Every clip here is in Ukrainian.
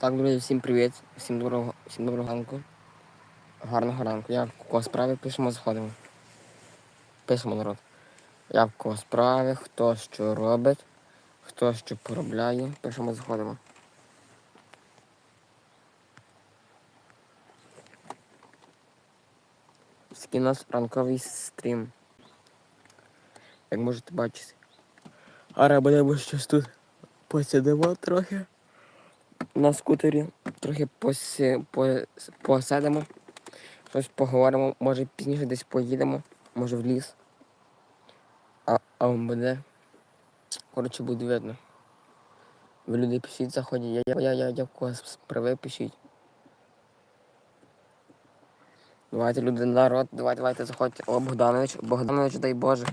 Так, друзі, всім привіт, всім доброго, всім доброго ранку. Гарного ранку. Як у кого справи, пишемо, заходимо. Пишемо народ. Як у кого справи, хто що робить, хто що поробляє, пишемо, заходимо. Такий у нас ранковий стрім. Як можете бачити. Ара будемо щось тут посидимо трохи на скутері, трохи посі, по, посидимо, щось поговоримо, може пізніше десь поїдемо, може в ліс. А, а буде. Коротше, буде видно. Ви люди пишіть, заходять, я, я, я, я в когось справи пишіть. Давайте, люди, народ, давайте, давайте, заходьте. О, Богданович, Богданович, дай Боже.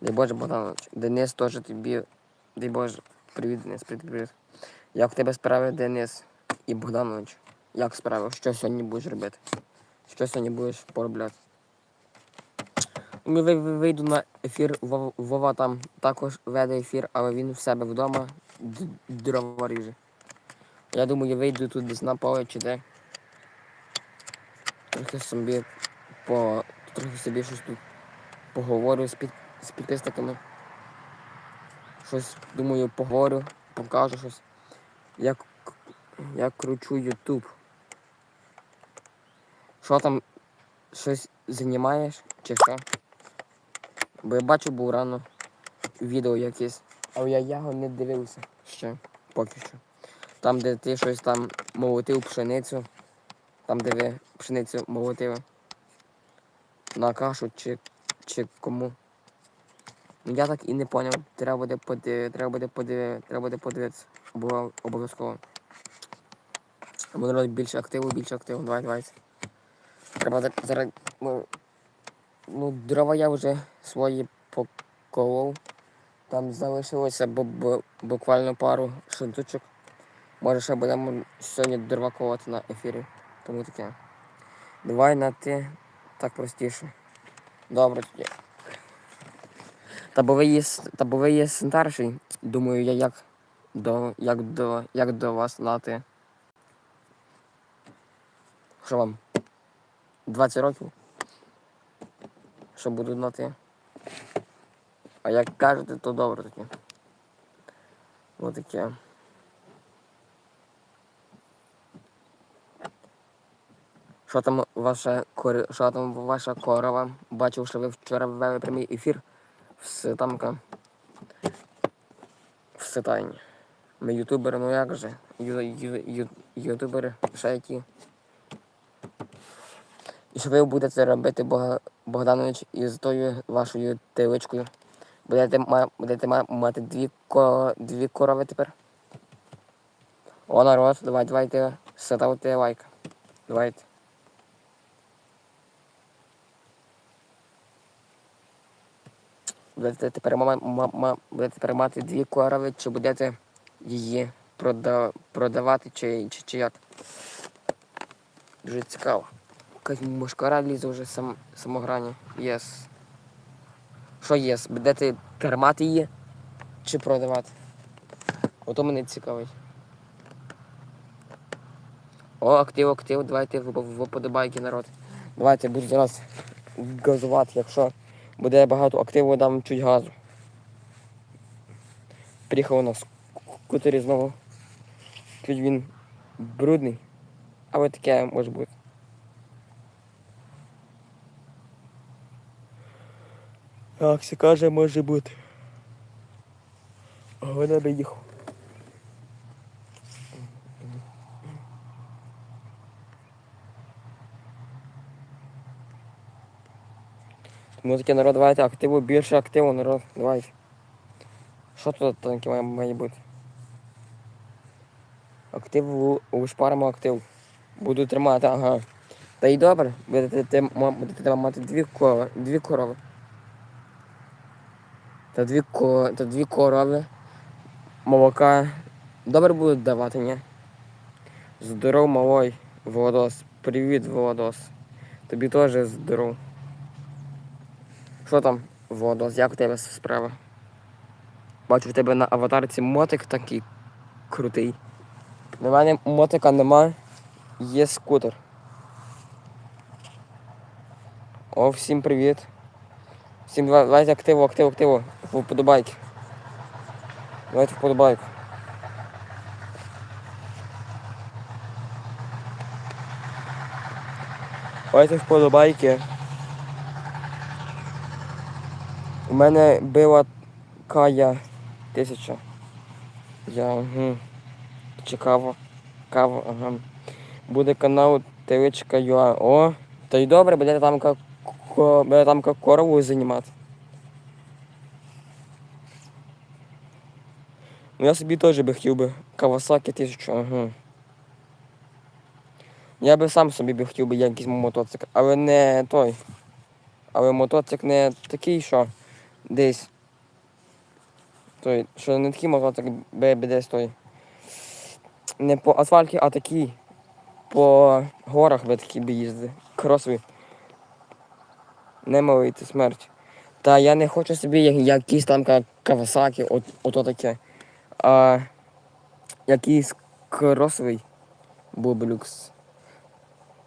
Дай Боже, Богданович. Денис теж тобі. Дай Боже. Привіт, Денис, привіт, привіт. Як тебе справи, Денис і Богданович? Як справи? Що сьогодні будеш робити? Що сьогодні будеш поробляти? Ми ви- ви- вийду на ефір, Вова, там також веде ефір, але він в себе вдома дрова ріже. Я думаю, я вийду тут десь на поле чи де. Трохи собі по. трохи собі щось тут поговорю з, під, з підписниками. Щось, думаю, поговорю, покажу щось. Як, як кручу Ютуб. Що там щось знімаєш чи що? Бо я бачу був рано відео якесь, але я його не дивився ще поки що. Там, де ти щось там молотив пшеницю, там, де ви пшеницю молотили на кашу чи, чи кому. Ну я так і не зрозумів. Треба буде поди... треба буде поди... треба буде подивитися. Обов- Обов'язково. Буду робити більше активу, більше активу. Давай, давай. Треба зараз. Ну, ну, дрова я вже свої поколов. Там залишилося бу- бу- буквально пару шунтучок. Може ще будемо сьогодні дрова колоти на ефірі. Тому таке. Давай на ти так простіше. Добре тоді. Та бо ви є, та бо ви є старший. Думаю, я як до, як до, як до вас на ти. Що вам? 20 років? Що буду на ти? А як кажете, то добре таке. Отаке. Що там ваша кори... що там ваша корова? Бачив, що ви вчора ввели прямий ефір в Ситамка. В Ситайні. Ми ютубери, ну як же? Ю... Ю... Ю... Ютубери, ще які. І що ви будете робити Бога... Богданович із тою вашою тиличкою? Будете, ма... будете ма... мати дві, ко... дві корови тепер? О, народ, давай, давайте ставте лайк. Давайте. Будете тепер, ма... Ма... Ма... будете тепер мати дві корови, чи будете її прода... продавати, чи... Чи... чи як? Дуже цікаво. Якась мушкара лізе вже сам... самограні. Єс. Що єс? Будете тримати її чи продавати? Ото мене цікавить. О, актив, актив, давайте в, в подобайки народ. Давайте буду зараз газувати, якщо буде багато активу, дам чуть газу. Приїхав на скутері знову. Чуть він брудний, але таке може бути. Так, все каже, може бути. Головне би. Ну таке народ, давайте активу, більше активу, народ, давайте. Що тут танки має бути? Актив у- ушпаримо актив. Буду тримати, ага. Та й добре, будете, те- будете мати дві корови, дві корови. Та дві, та дві корови. Молока. Добре будуть давати, ні? Здоров, малой, Володос. Привіт, Володос. Тобі теж здоров. Що там, Володос, як у тебе справа? Бачу в тебе на аватарці мотик такий крутий. На мене мотика нема, є скутер. О, всім привіт. Всім давай- давайте активу, активу, активу. Вподобайки. Давайте вподобайку. Давайте вподобайки. У мене била кая тисяча. Я угу. Чекаво. Каво, ага. Буде канал Теличка Юа. О, та й добре, буде там буде там корову займати. Ну я собі теж би хотів би Кавасаки тисячу, ага. Я би сам собі би хотів би якийсь мотоцикл, але не той. Але мотоцикл не такий, що десь. Той, що не такий мотоцикл, би десь той. Не по асфальті, а такий. По горах би такі би їздив. Кросові. Не малий, смерть. Та я не хочу собі якісь там Кавасаки, от, ото таке. А якийсь кросовий був би люкс.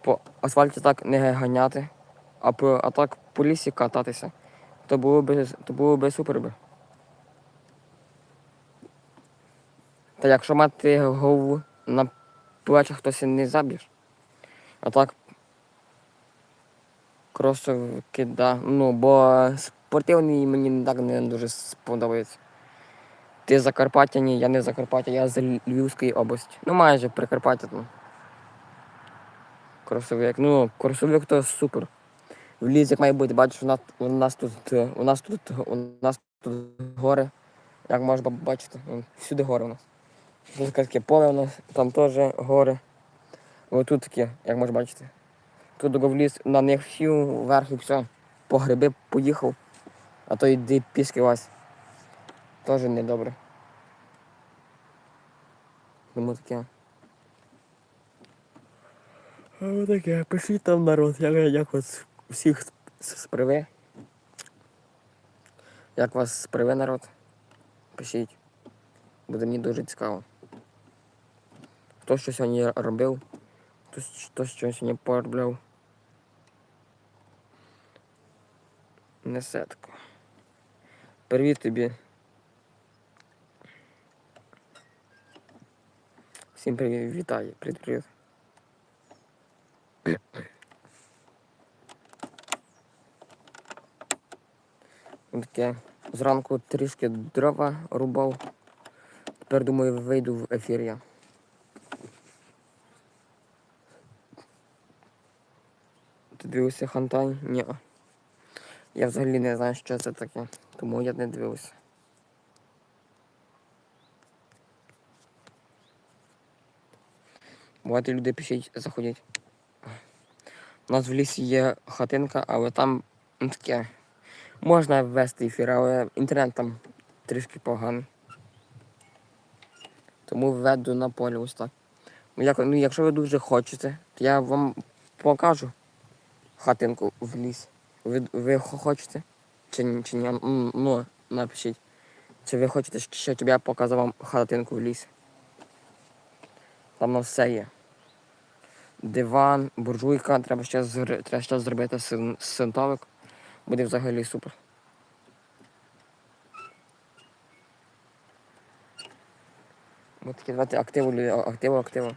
По асфальті так не ганяти, а, по, а так по лісі кататися. То було би, то було би супер би. Та якщо мати голову на плечах, то не заб'єш. А так кросовки, да. Ну, бо спортивний мені так не дуже сподобається. Ти Закарпаття, ні, я не Закарпаття, я з Львівської області. Ну майже Прикарпаття там. Кросовик. Ну, кросовик то супер. В як має бути, бачиш, у нас, у нас тут у нас тут у нас тут гори. Як можна бачити, всюди гори у нас. Тут таке поле у нас, там теж гори. Ось тут таке, як можна бачити. Тут в ліс на них сів вверх і все. По гриби поїхав, а то йди пішки вась. Теж недобре. Тому таке. Ви таке, пишіть там народ, як, як вас всіх сприве. Як вас сприве народ? Пишіть. Буде мені дуже цікаво. Хто що сьогодні робив, хто, щ- хто що сьогодні поробляв. Несетко. Привіт тобі. Всім привіт, вітаю, привіт, привіт. Таке. Зранку трішки дрова рубав. Тепер думаю, вийду в ефір я. Дивився хантай? Ні. Я взагалі не знаю, що це таке, тому я не дивився. Бувайте люди пишіть, заходять. У нас в лісі є хатинка, але там таке. Можна ввести ефір, але інтернет там трішки поганий. Тому введу на полі ось так. Ну, ну, якщо ви дуже хочете, то я вам покажу хатинку в лісі. Ви, ви хочете? Чи, чи ні? Ну, напишіть. Чи ви хочете, щоб я показав вам хатинку в лісі? Там на все є. Диван, буржуйка, треба ще, треба ще зробити син... синтовик. Буде взагалі супер. Ось такі давайте активу, активу, активу.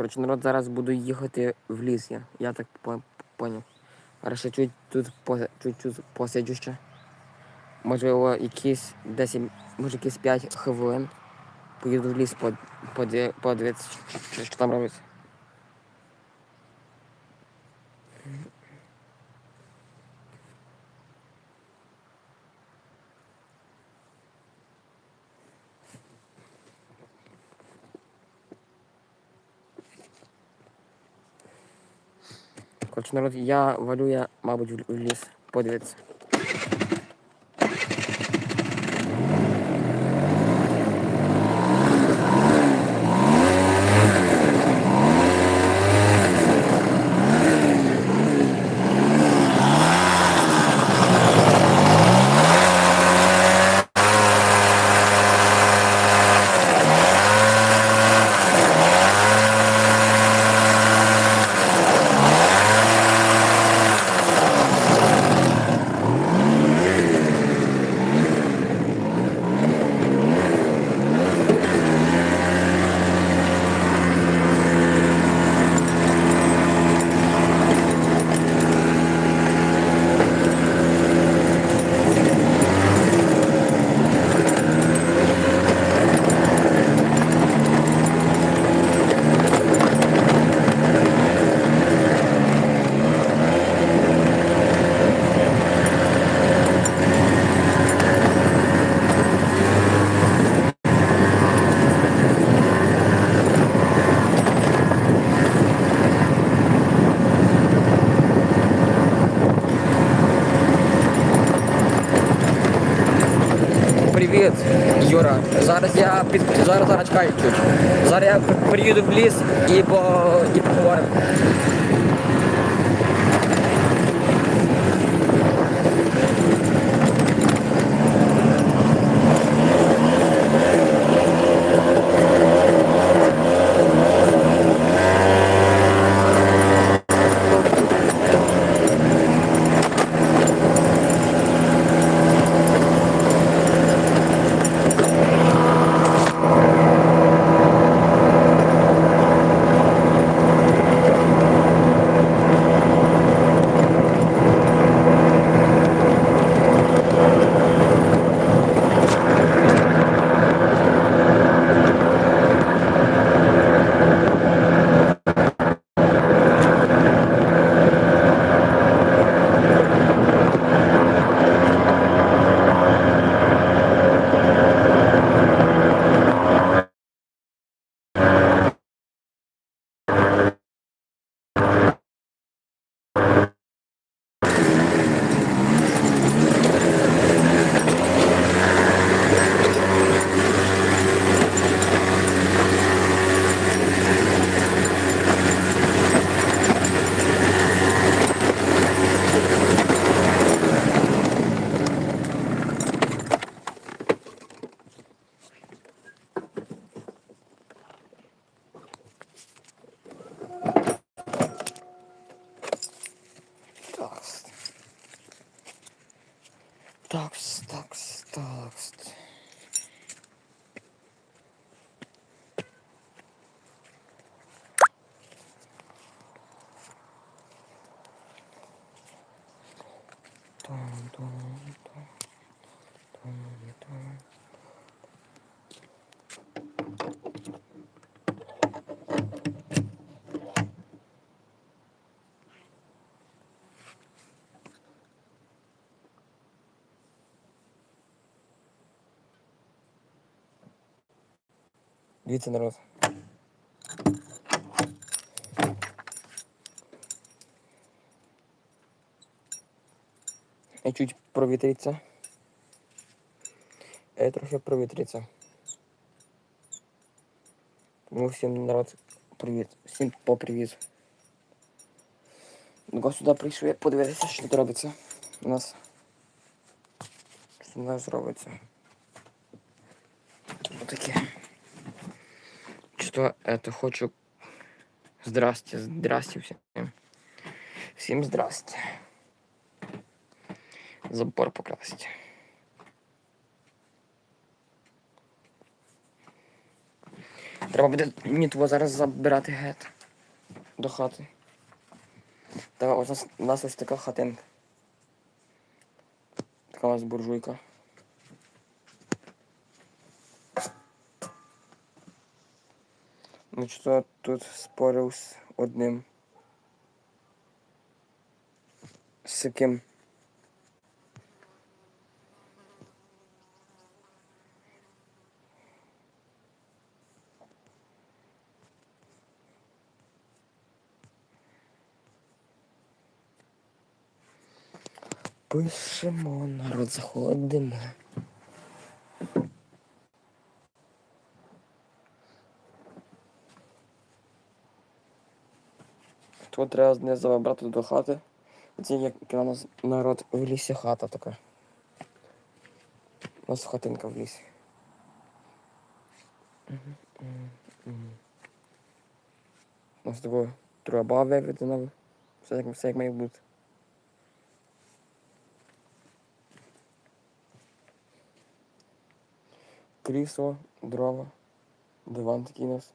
Коротше, народ, зараз буду їхати в ліс я. Я так поняв. Ще чуть тут чуть-чуть посиджу ще. Можливо, якісь 10, може якісь 5 хвилин. Поїду в ліс под- поди- подивитися, що там робиться. Коротше, народ, я валю я, мабуть, в ліс. Подивитися. Привіт, Юра. Зараз я під зараз зараз чекай чуть. Зараз я приїду в ліс Дивіться, народ. І чуть провітриться. І трохи провітриться. Тому всім народ привіт. Всім попривіт. Ну, сюди прийшов, я подивитися, що тут робиться. У нас. Що у нас робиться. Отаке. Что это хочу. Здрасте, здрасте всем. Всем здрасте. Забор покрасить. Треба буде мені того зараз забирати гет до хати. Та у нас ось така хатинка. Така у нас буржуйка. Ну, Мучто тут спорив з одним. З яким? Пишемо народ, заходимо. Тут треба знизу забрати до хати. Це як у нас народ в лісі хата така. У нас хатинка в лісі. У нас такого труба виведена. Все як, все як має бути. Крісло, дрова, диван такий у нас.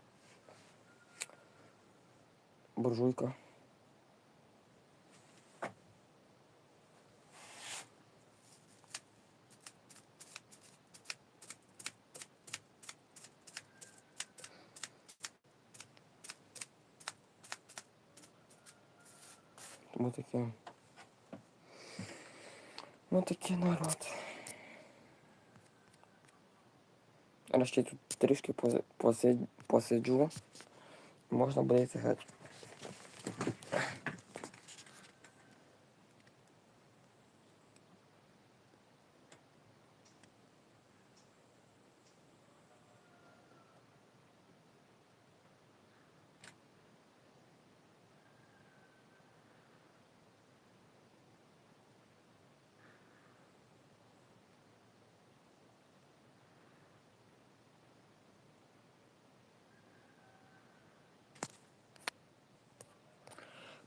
Буржуйка. Тому таке. Ну такий народ. Але ще тут трішки поси- поси- посиджу. Можна буде йти.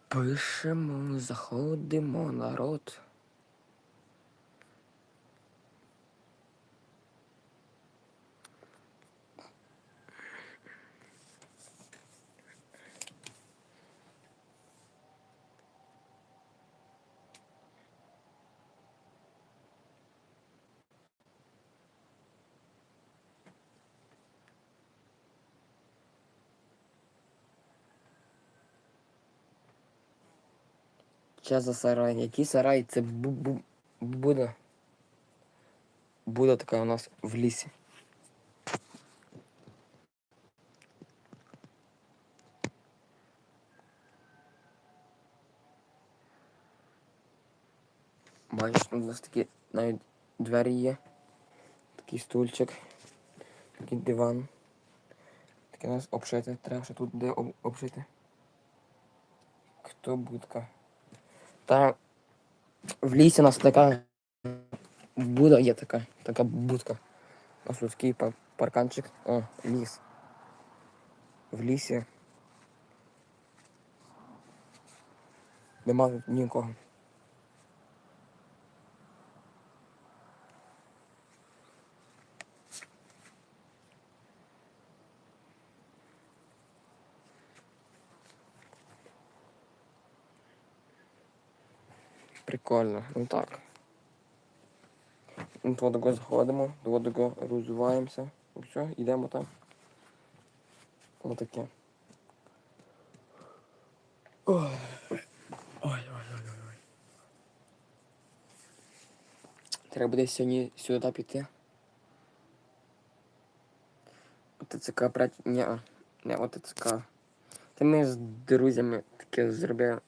Пишемо, заходимо, народ. Що за сарай? Який сарай? Це бу бу Буда. Буда така у нас в лісі. Бачиш, тут у нас такі навіть двері є. Такий стульчик, такий диван. Таке у нас обшити. Треба ще тут де об обшити. Хто будка? Та в лісі у нас така буда є така, така будка. У нас такий парканчик. О, ліс. В лісі. Нема нікого. Прикольно. Ну так. Ну, то заходимо, до того розвиваємося. І все, йдемо там. Отаке. Ой. Ой, ой, ой, ой. Треба буде сьогодні сюди піти. ТЦК брати. Ні, не ОТЦК. Та ми з друзями таке зробили.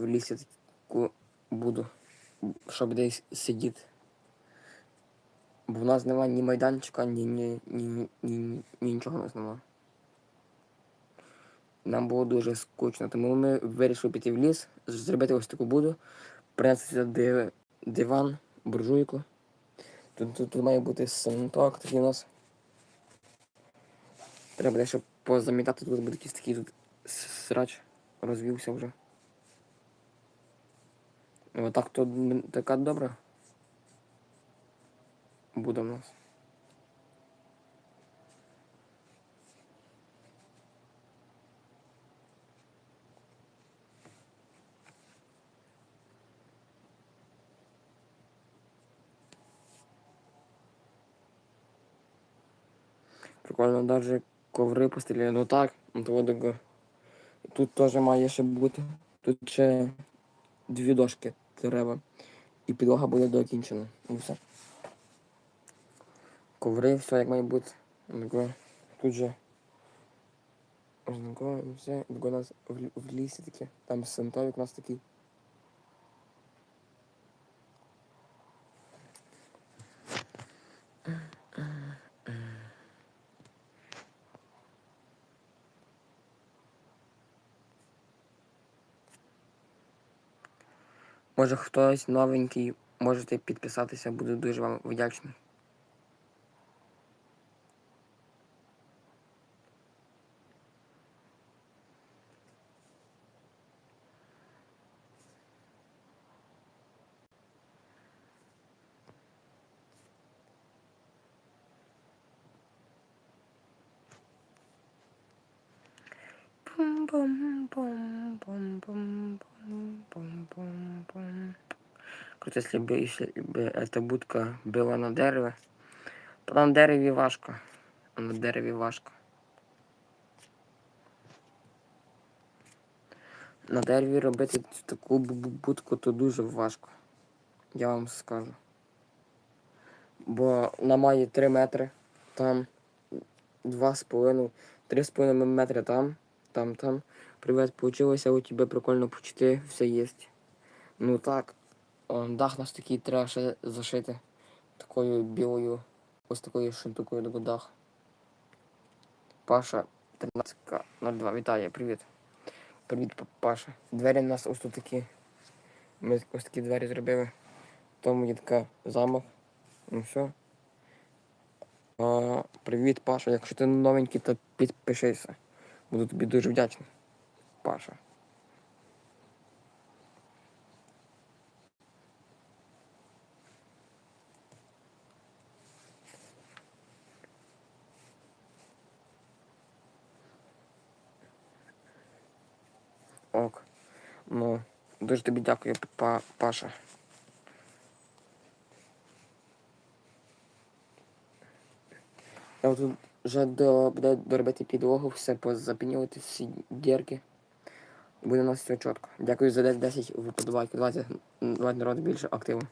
В лісі таку буду, щоб десь сидіти. Бо в нас немає ні майданчика, ні, ні, ні, ні, ні, ні нічого у нас немає. Нам було дуже скучно, тому ми вирішили піти в ліс, зробити ось таку буду, принести диван, буржуйку. Тут, тут, тут має бути саніток такий у нас. Треба буде, щоб позамітати, тут буде якийсь такий тут срач розвівся вже. Отак то така добра. Буде в нас. Прикольно, навіть коври постелили. Ну так, ну Тут теж має ще бути. Тут ще дві дошки треба. І підлога буде докінчена. І все. Коври, все як має бути. Тут же. і все. У нас в, в лісі таке. Там сантовик у нас такий. Може хтось новенький, можете підписатися, буду дуже вам вдячний. Круто, если бы, если бы эта будка была на дереве, то на дереві важко. А на дереві важко. На дереві робити цю таку бу- бу- будку то дуже важко. Я вам скажу. Бо вона має 3 метри, там 2,5, 3,5 метри там, там, там. Привет, получилося у тебе прикольно почти, все є. Ну так, дах наш такий треба ще зашити такою білою, ось такою штукою до дах. Паша 1302, вітає, привіт. Привіт, Паша. Двері у нас ось тут такі. Ми ось такі двері зробили. Тому є така замок. Ну все. А, привіт, Паша. Якщо ти новенький, то підпишися. Буду тобі дуже вдячний. Паша. Ок. Ну, дуже тобі дякую, Паша. Я тут вже до, буде доробити підлогу, все позапінювати всі дірки. Буде у нас все чітко. Дякую за 10 виподобайки. Давайте, давайте народ більше активу.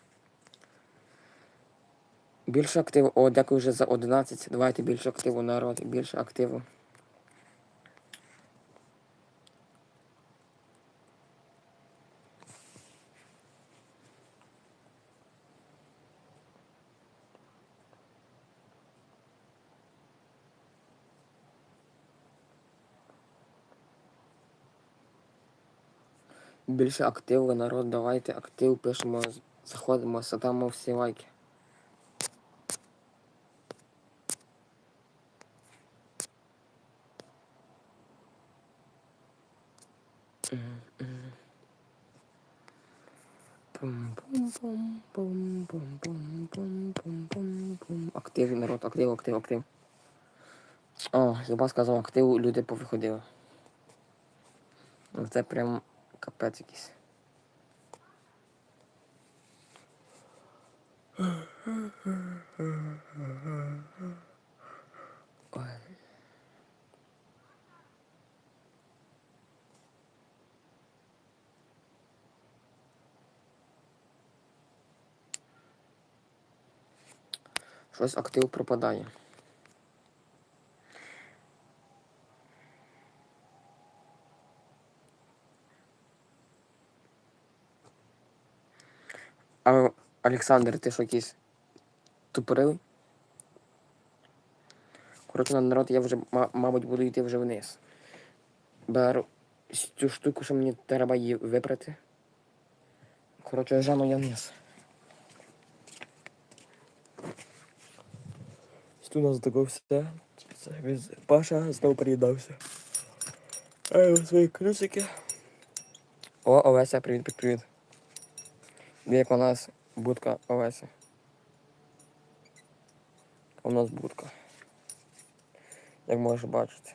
Більше активу. О, дякую вже за 11. Давайте більше активу, народ, більше активу. Більше активу, народ, давайте актив, пишемо, заходимо, сатамо всі лайки. Актив, народ, актив, актив, актив. О, Люба сказав, актив, люди повиходили. Це прям капець якийсь. Ой. Щось актив пропадає. А Олександр, ти що якийсь тупорилий? Коротше, на народ я вже, мабуть, буду йти вже вниз. Беру цю штуку, що мені треба її випрати. Коротше, жану я вниз. Тут у нас таке все. Паша знову приїдався. Ей, свої крюсики. О, Олеся, привіт, привіт, як у нас будка Олеся. У нас будка. Як можеш бачити.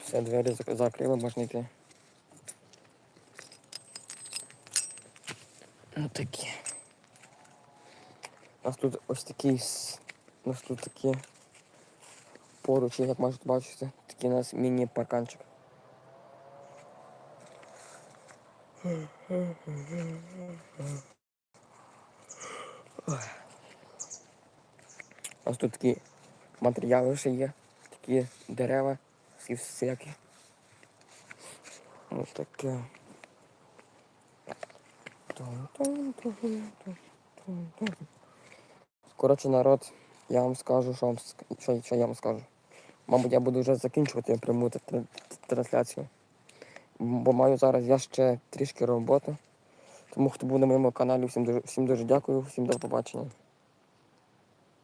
Все, двері закрили, можна йти. Такі. У нас тут ось такий. с- У нас тут такі поруч, як можете бачити, такий у нас міні-парканчик. У нас тут такі матеріали ще є, такі дерева, всі всякі. Ось таке. Тун-тун-тун-тун-тун-тун. Коротше, народ, я вам скажу, що, вам, що, що я вам скажу. Мабуть, я буду вже закінчувати пряму тр- тр- трансляцію. Бо маю зараз я ще трішки роботи. Тому хто був на моєму каналі, всім дуже, всім дуже дякую, всім до побачення.